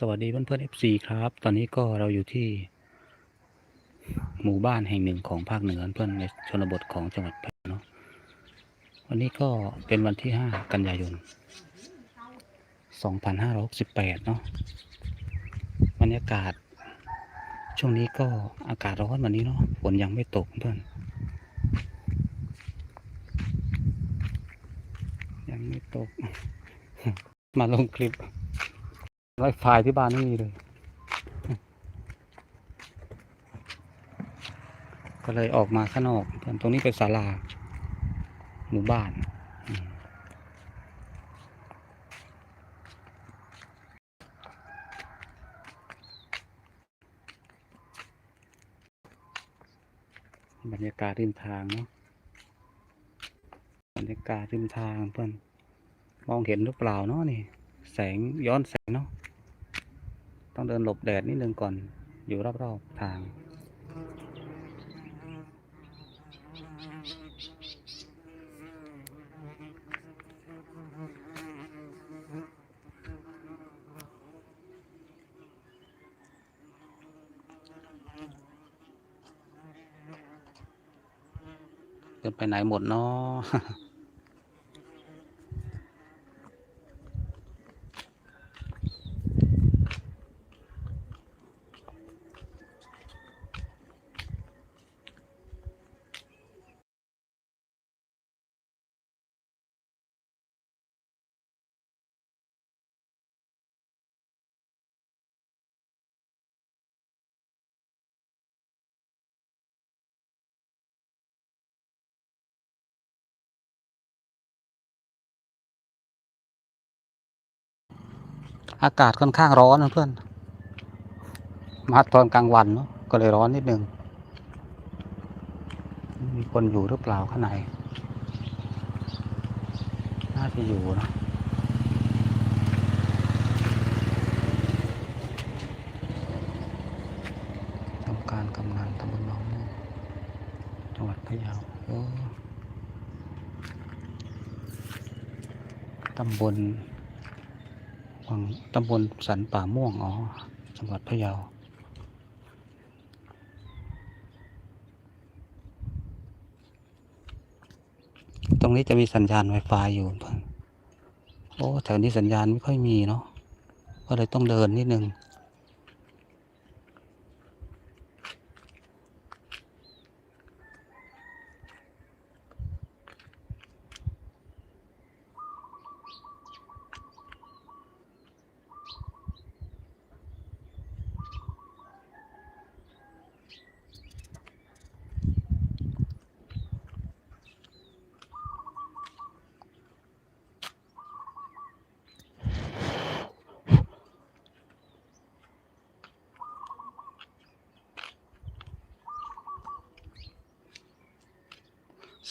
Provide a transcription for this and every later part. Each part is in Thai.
สวัสดีเพื่อนเพื่อน FC ครับ ตอนนี้ก็เราอยู่ที่ หมู่บ้านแห่งหนึ่งของภาคเหนือเพื่อนในชนบทของจังหวัดแพร่เนาะวันนี้ก็เป็นวันที่ 5 กันยายน 2568 เนาะบรรยากาศ ช่วงนี้ก็อากาศร้อนวันนี้เนาะฝนยังไม่ตกเพื่อนยังไม่ตก มาลงคลิป ไวไฟที่บ้านไม่มีเลย ก็เลยออกมาข้างนอก ตรงนี้เป็นศาลา หมู่บ้าน บรรยากาศริมทางเนาะ บรรยากาศริมทางเพื่อน มองเห็นหรือเปล่าเนาะนี่ แสงย้อนแสงเนาะ ต้องเดินหลบแดดนิดนึงก่อนอยู่รอบๆทาง เดินไปไหนหมดเนาะ อากาศค่อนข้างร้อนเพื่อน มาตอนกลางวันเนาะก็เลยร้อนนิดนึง มีคนอยู่หรือเปล่าข้างใน น่าจะอยู่นะทำการกำนันตำบลหนองม่วงจังหวัดพะเยาตำบล วังตำบลสันป่าม่วง อ๋อ จังหวัดพะเยาตรงนี้จะมีสัญญาณ Wi-Fi อยู่เพื่อนโอ้ แถวนี้สัญญาณไม่ค่อยมีเนาะ ก็เลยต้องเดินนิดนึง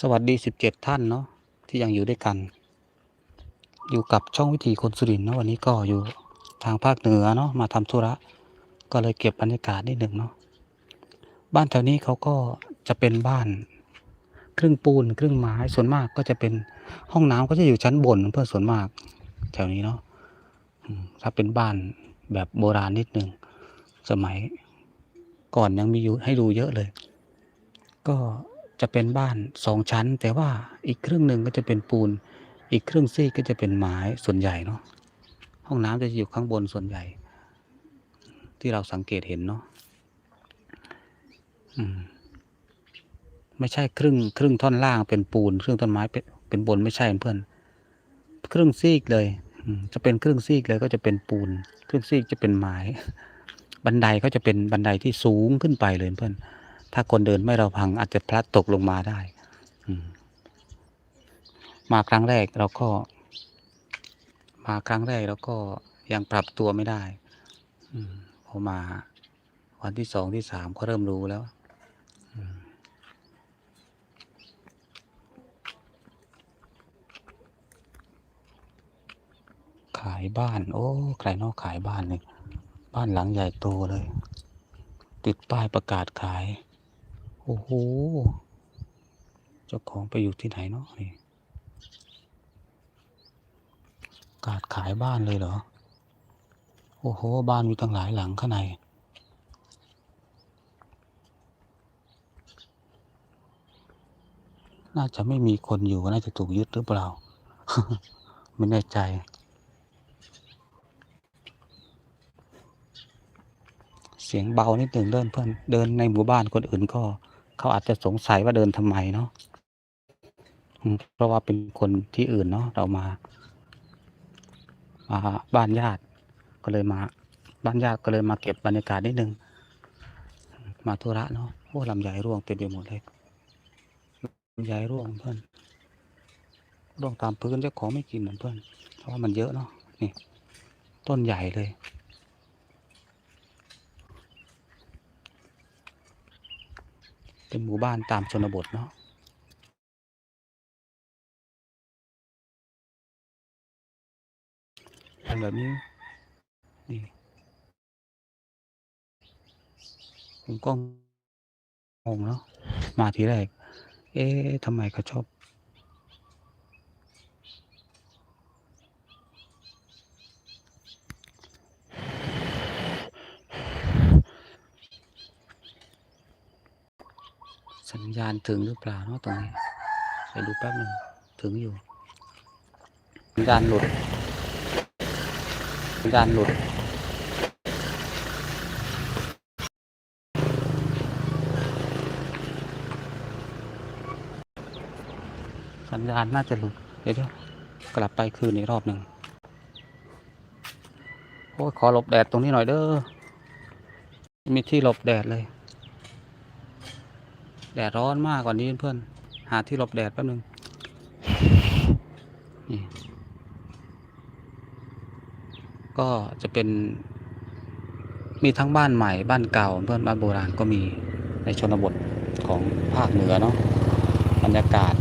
สวัสดีสิบเจ็ดท่านเนาะที่ยังอยู่ด้วยกัน อยู่กับช่องวิถีคนสุรินทร์เนาะวันนี้ก็อยู่ทางภาคเหนือเนาะมาทำธุระ ก็เลยเก็บบรรยากาศนิดหนึ่งเนาะบ้านแถวนี้เขาก็จะเป็นบ้าน ครึ่งปูนครึ่งไม้ส่วนมากก็จะเป็นห้องน้ำก็จะอยู่ชั้นบนเพื่อส่วนมาก แถวนี้เนาะถ้าเป็นบ้านแบบโบราณนิดหนึ่งสมัยก่อนยังมีอยู่ให้ดูเยอะเลย ก็ จะเป็นบ้านสองชั้น แต่ว่าอีกครึ่งหนึ่งก็จะเป็นปูน อีกครึ่งซี่ก็จะเป็นไม้ส่วนใหญ่เนาะห้องน้ำจะอยู่ข้างบนส่วนใหญ่ ที่เราสังเกตเห็นเนาะอืมไม่ใช่ครึ่ง ครึ่งท่อนล่างเป็นปูน ครึ่งต้นไม้เป็นเป็นบนไม่ใช่เพื่อน ครึ่งซีกเลยจะเป็นครึ่งซีกเลยก็จะเป็นปูน ครึ่งซีกจะเป็นไม้ บันไดก็จะเป็นบันไดที่สูงขึ้นไปเลยเพื่อน ถ้าคนเดินไม่ระวังอาจจะพลัดตกลงมาได้มาครั้งแรกเราก็ มาครั้งแรกเราก็ยังปรับตัวไม่ได้พอมาวันที่สองที่สามก็เริ่มรู้แล้วขายบ้าน โอ้ ใครนอกขายบ้านเลยบ้านหลังใหญ่โตเลย ติดป้ายประกาศขาย โอ้โห เจ้าของไปอยู่ที่ไหนเนาะนี่กาศขายบ้านเลยเหรอโโอ้โห บ้านมีตั้งหลายหลังข้างใน น่าจะไม่มีคนอยู่ น่าจะถูกยึดหรือเปล่า ไม่แน่ใจ เสียงเบานิดหนึ่งเดินเพื่อนเดินในหมู่บ้านคนอื่นก็ เขาอาจจะสงสัยว่าเดินทำไมเนาะเพราะว่าเป็นคนที่อื่นเนาะเรามามาบ้านญาติก็เลยมา บ้านญาติก็เลยมาเก็บบรรยากาศนิดนึง มาธุระเนาะโอ้ลำไยร่วงเต็มไปหมดเลยลำไยร่วงเพื่อนร่วงตามพื้นเจ้าของไม่กินเหมือนเพื่อนเพราะว่ามันเยอะเนาะนี่ ต้นใหญ่เลย เป็นหมู่บ้านตามชนบทเนาะเป็นแบบนี้นี่ผมก็งงเนาะมาทีแรก เอ๊ะทำไมเขาชอบ สั ญาณถึงหรือเปล่าเนาะตรงนี้ไปดูแป๊บหนึ่งถึงอยู่สัญญาณหลุดสัญญาณหลุดสัญญาณน่าจะหลุดเดี๋ยวเดี๋ยวกลับไปคืนอีกรอบหนึ่งโอ้ยขอหลบแดดตรงนี้หน่อยเด้อมีที่หลบแดดเลย แดดร้อนมากกว่านี้เพื่อน หาที่หลบแดดแป๊บนึงนี่ก็จะเป็น มีทั้งบ้านใหม่บ้านเก่าเพื่อนบ้านโบราณก็มีในชนบทของภาคเหนือเนาะบรรยากาศ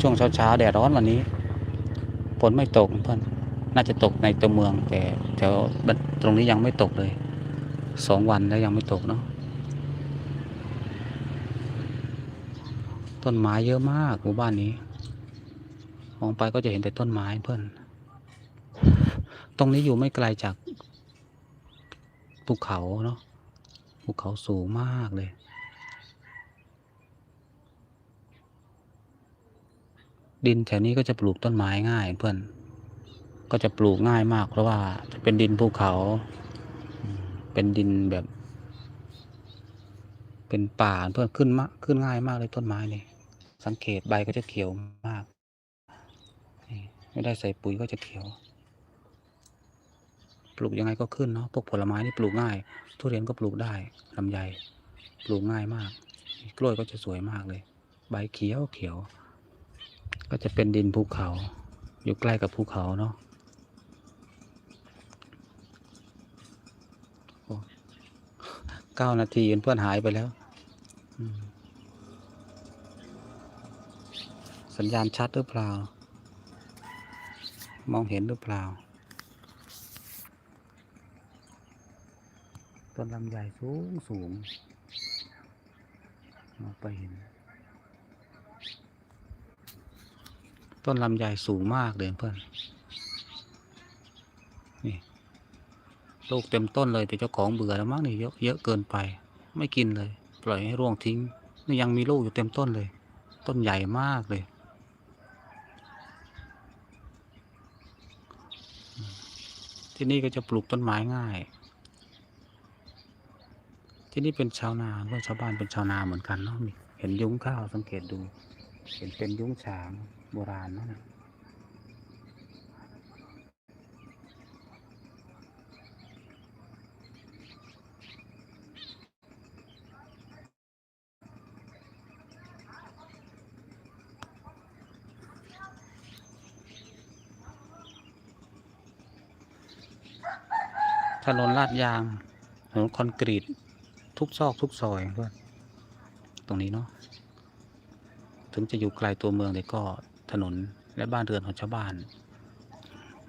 ช่วงเช้าๆแดดร้อนวันนี้ฝนไม่ตกเพื่อนน่าจะตกในตัวเมืองแต่แถวตรงนี้ยังไม่ตกเลยสองวันแล้วยังไม่ตกเนาะ ต้นไม้เยอะมากหมู่บ้านนี้ มองไปก็จะเห็นแต่ต้นไม้เพื่อน ตรงนี้อยู่ไม่ไกลจากภูเขาเนาะ ภูเขาสูงมากเลย ดินแถวนี้ก็จะปลูกต้นไม้ง่ายเพื่อน ก็จะปลูกง่ายมาก เพราะว่าจะเป็นดินภูเขา เป็นดินแบบ เป็นป่าเพื่อนขึ้นมาขึ้นง่ายมากเลยต้นไม้นี่ สังเกตใบก็จะเขียวมาก ไม่ได้ใส่ปุ๋ยก็จะเขียว ปลูกยังไงก็ขึ้นเนาะพวกผลไม้นี่ปลูกง่าย ทุเรียนก็ปลูกได้ลำไยปลูกง่ายมาก กล้วยก็จะสวยมากเลย ใบเขียวเขียว ก็จะเป็นดินภูเขา อยู่ใกล้กับภูเขาเนาะเก้านาทีเพื่อนหายไปแล้ว อืม สัญญาณชัดหรือเปล่า มองเห็นหรือเปล่า ต้นลำไยสูงสูงมองไปเห็น ต้นลำไยสูงมากเลยเพื่อน นี่ ลูกเต็มต้นเลยแต่เจ้าของเบื่อแล้วมั้งนี่เยอะเยอะเกินไป ไม่กินเลย ปล่อยให้ร่วงทิ้ง นี่ยังมีลูกอยู่เต็มต้นเลย ต้นใหญ่มากเลย ที่นี่ก็จะปลูกต้นไม้ง่าย ที่นี่เป็นชาวนาเพราะชาวบ้านเป็นชาวนาเหมือนกันเนาะมีเห็นยุ้งข้าวสังเกตดู เห็นเป็นยุ้งฉางโบราณเนาะ ถนนลาดยางถนนคอนกรีต ทุกซอกทุกซอยเพื่อนตรงนี้เนาะถึงจะอยู่ไกลตัวเมืองแต่ก็ถนนและบ้านเรือนของชาวบ้าน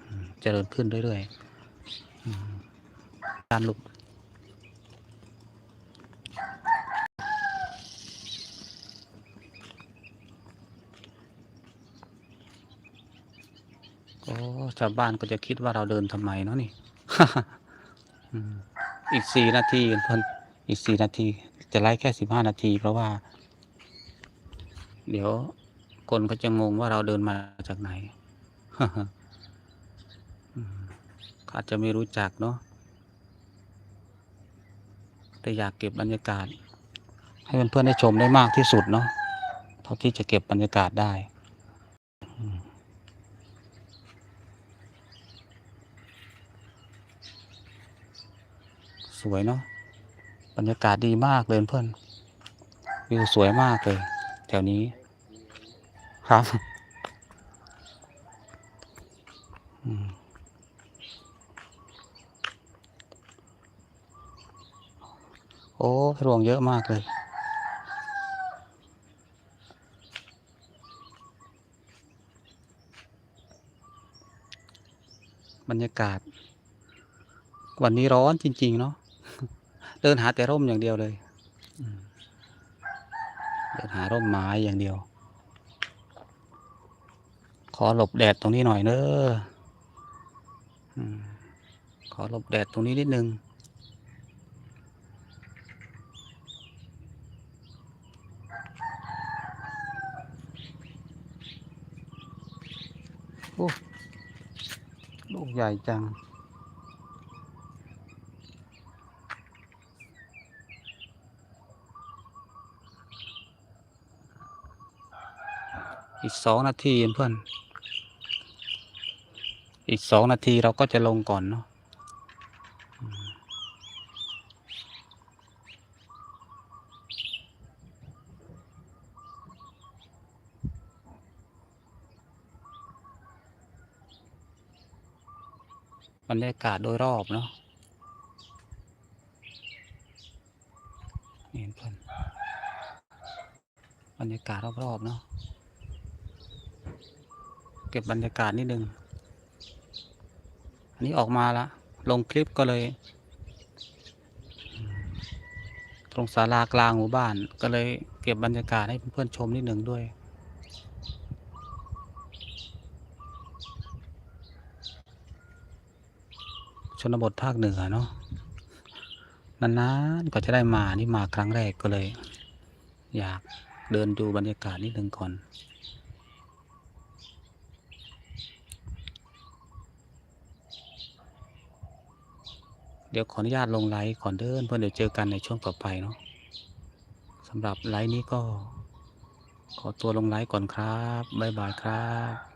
อืมเจริญขึ้นเรื่อยๆการลุกก็ชาวบ้านก็จะคิดว่าเราเดินทำไมเนาะนี่ อีกสี่นาทีเพื่อนอีกสี่นาที จะไลฟ์แค่สิบห้านาที เพราะว่า เดี๋ยวคนเขาจะงงว่าเราเดินมาจากไหนอืมเขาอาจจะไม่รู้จักเนาะแต่อยากเก็บบรรยากาศ ให้เพื่อนๆได้ชมได้มากที่สุดเนาะเท่าที่จะเก็บบรรยากาศได้ สวยเนาะบรรยากาศดีมากเลยเพื่อนวิวสวยมากเลย แถวนี้ ครับอืมโอ้รวงเยอะมากเลย บรรยากาศ วันนี้ร้อนจริง ๆ เนาะ เดินหาแต่ร่มอย่างเดียวเลยอืมเดินหาร่มไม้อย่างเดียว ขอหลบแดดตรงนี้หน่อยเนอะอืมขอหลบแดดตรงนี้นิดนึงโอ้ลูกใหญ่จัง อีกสองนาทีเพื่อน อีกสองนาทีเราก็จะลงก่อนเนาะบรรยากาศโดยรอบเนาะนี่เพื่อนบรรยากาศรอบๆเนาะ เก็บบรรยากาศนิดนึง อันนี้ออกมาละลงคลิปก็เลย ตรงศาลากลางหมู่บ้าน ก็เลยเก็บบรรยากาศให้เพื่อนๆชมนิดหนึ่งด้วยชนบทภาคเหนือเนาะนานๆก็จะได้มานี่มาครั้งแรกก็เลย อยากเดินดูบรรยากาศนิดหนึ่งก่อน เดี๋ยวขออนุญาตลงไลฟ์ก่อนเดินเพื่อนเดี๋ยวเจอกันในช่วงต่อไปเนาะสำหรับไลฟ์นี้ก็ ขอตัวลงไลฟ์ก่อนครับบ๊ายบายครับ